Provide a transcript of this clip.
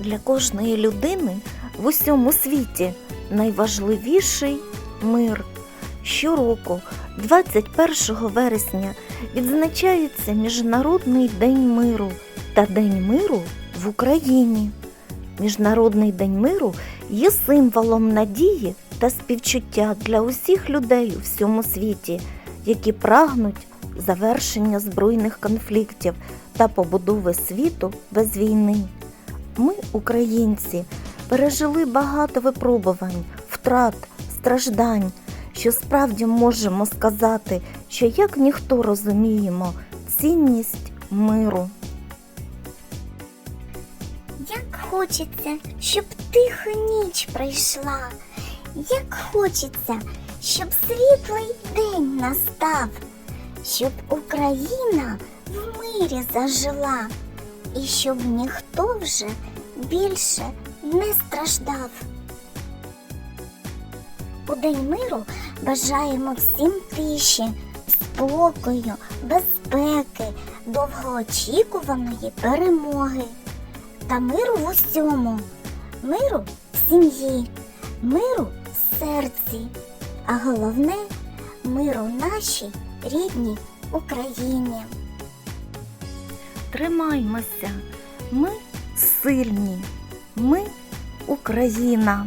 Для кожної людини в усьому світі найважливіший мир. Щороку, 21 вересня, відзначається Міжнародний день миру та День миру в Україні. Міжнародний день миру є символом надії та співчуття для усіх людей у всьому світі, які прагнуть завершення збройних конфліктів та побудови світу без війни. Ми, українці, пережили багато випробувань, втрат, страждань, що справді можемо сказати, що як ніхто розуміємо цінність миру. Як хочеться, щоб тиха ніч прийшла, як хочеться, щоб світлий день настав, щоб Україна в мирі зажила, і щоб ніхто вже більше не страждав. У День миру бажаємо всім тиші, спокою, безпеки, довгоочікуваної перемоги та миру в усьому, миру в сім'ї, миру в серці, а головне миру нашій рідній Україні. Тримаймося, ми сильні, ми Україна.